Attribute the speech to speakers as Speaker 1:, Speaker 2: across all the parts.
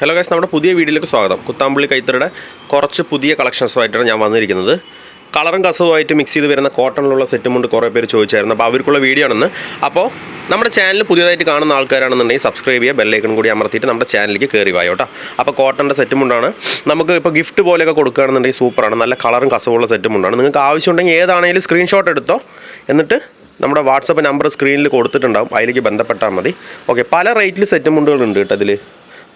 Speaker 1: Hello guys നമ്മുടെ പുതിയ വീഡിയോയിലേക്ക് സ്വാഗതം. കുത്താമ്പള്ളി കൈത്തറിയുടെ കുറച്ച് പുതിയ കളക്ഷൻസുമായിട്ടാണ് ഞാൻ വന്നിരിക്കുന്നത്. കളറും കസവുമായിട്ട് മിക്സ് ചെയ്ത് വരുന്ന കോട്ടണിലുള്ള സെറ്റും കൊണ്ട് കുറേ പേര് ചോദിച്ചായിരുന്നു. അപ്പോൾ അവർക്കുള്ള വീഡിയോ ആണെന്ന്. അപ്പോൾ നമ്മുടെ ചാനൽ പുതിയതായിട്ട് കാണുന്ന ആൾക്കാരാണെന്നുണ്ടെങ്കിൽ സബ്സ്ക്രൈബ് ചെയ്യുക ബെല്ലൈക്കൺ കൂടി അമർത്തിയിട്ട് നമ്മുടെ ചാനലിലേക്ക് കയറി വായോ കേട്ടോ. അപ്പോൾ കോട്ടന്റെ സെറ്റും കൊണ്ടാണ്. നമുക്ക് ഇപ്പോൾ ഗിഫ്റ്റ് പോലെയൊക്കെ കൊടുക്കുകയാണെന്നുണ്ടെങ്കിൽ സൂപ്പറാണ് നല്ല കളറും കസവുള്ള സെറ്റും കൊണ്ടാണ്. നിങ്ങൾക്ക് ആവശ്യമുണ്ടെങ്കിൽ ഏതാണെങ്കിലും സ്ക്രീൻഷോട്ട് എടുത്തോ. എന്നിട്ട് നമ്മുടെ വാട്സപ്പ് നമ്പർ സ്ക്രീനിൽ കൊടുത്തിട്ടുണ്ടാവും. അതിലേക്ക് ബന്ധപ്പെട്ടാൽ മതി. ഓക്കെ പല റേറ്റിൽ സെറ്റ് മുണ്ടുകളുണ്ട് കേട്ടോ ഇതിൽ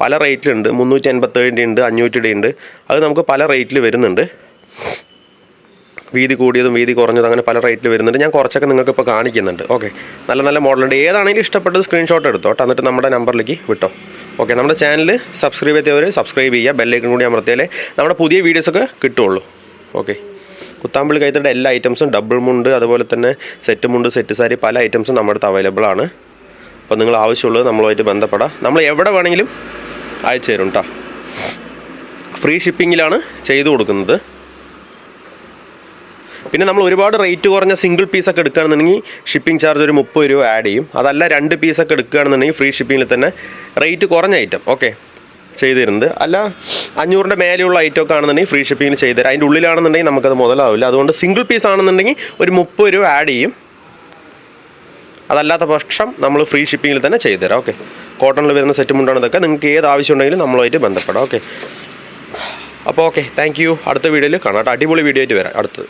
Speaker 1: പല റേറ്റിലുണ്ട്. മുന്നൂറ്റി അൻപത്തേഴിന്റെ ഉണ്ട് അഞ്ഞൂറ്റിയുടെ ഉണ്ട്. അത് നമുക്ക് പല റേറ്റിൽ വരുന്നുണ്ട്. വീതി കൂടിയതും വീതി കുറഞ്ഞതും അങ്ങനെ പല റേറ്റിൽ വരുന്നുണ്ട്. ഞാൻ കുറച്ചൊക്കെ നിങ്ങൾക്ക് ഇപ്പോൾ കാണിക്കുന്നുണ്ട്. ഓക്കെ. നല്ല നല്ല മോഡലുണ്ട്. ഏതാണെങ്കിലും ഇഷ്ടപ്പെട്ടത് സ്ക്രീൻഷോട്ട് എടുത്തോ എന്നിട്ട് നമ്മുടെ നമ്പറിലേക്ക് വിട്ടോ. ഓക്കെ. നമ്മുടെ ചാനൽ സബ്സ്ക്രൈബ് ചെയ്തവർ സബ്സ്ക്രൈബ് ചെയ്യുക. ബെല്ലൈക്കൺ കൂടി അമർത്തിയാലേ നമ്മുടെ പുതിയ വീഡിയോസൊക്കെ കിട്ടുള്ളൂ. ഓക്കെ. കുത്താമ്പള്ളി കൈത്തയുടെ എല്ലാ ഐറ്റംസും ഡബിൾ മുണ്ട് അതുപോലെ തന്നെ സെറ്റ് മുണ്ട് സെറ്റ് സാരി പല ഐറ്റംസും നമ്മുടെ അടുത്ത് അവൈലബിൾ ആണ്. അപ്പോൾ നിങ്ങൾ ആവശ്യമുള്ളത് നമ്മളുമായിട്ട് ബന്ധപ്പെടാം. നമ്മൾ എവിടെ വേണമെങ്കിലും അയച്ചു തരും കേട്ടോ ഫ്രീ ഷിപ്പിങ്ങിലാണ് ചെയ്തു കൊടുക്കുന്നത്. പിന്നെ നമ്മൾ ഒരുപാട് റേറ്റ് കുറഞ്ഞ സിംഗിൾ പീസൊക്കെ എടുക്കുകയാണെന്നുണ്ടെങ്കിൽ ഷിപ്പിംഗ് ചാർജ് ഒരു മുപ്പത് രൂപ ആഡ് ചെയ്യും. അതല്ല രണ്ട് പീസൊക്കെ എടുക്കുകയാണെന്നുണ്ടെങ്കിൽ ഫ്രീ ഷിപ്പിങ്ങിൽ തന്നെ റേറ്റ് കുറഞ്ഞ ഐറ്റം ഓക്കെ ചെയ്തു തരുന്നത് അല്ല അഞ്ഞൂറിന്റെ മേലെയുള്ള ഐറ്റം ഒക്കെ ആണെന്നുണ്ടെങ്കിൽ ഫ്രീ ഷിപ്പിങ്ങിൽ ചെയ്തു തരാം. അതിന്റെ ഉള്ളിലാണെന്നുണ്ടെങ്കിൽ നമുക്കത് മുതലാവില്ല. അതുകൊണ്ട് സിംഗിൾ പീസ് ആണെന്നുണ്ടെങ്കിൽ ഒരു മുപ്പത് രൂപ ആഡ് ചെയ്യും. അതല്ലാത്ത പക്ഷം നമ്മൾ ഫ്രീ ഷിപ്പിങ്ങിൽ തന്നെ ചെയ്തു തരാം ഓക്കെ കോട്ടണിൽ വരുന്ന സെറ്റ് മുണ്ടാണ് ഇതൊക്കെ. നിങ്ങൾക്ക് ഏത് ആവശ്യം ഉണ്ടെങ്കിലും നമ്മളുമായിട്ട് ബന്ധപ്പെടാം. ഓക്കെ അപ്പോൾ ഓക്കെ താങ്ക് യു അടുത്ത വീഡിയോയിൽ കാണാം അടിപൊളി വീഡിയോ ആയിട്ട് വരാം. അടുത്തത്.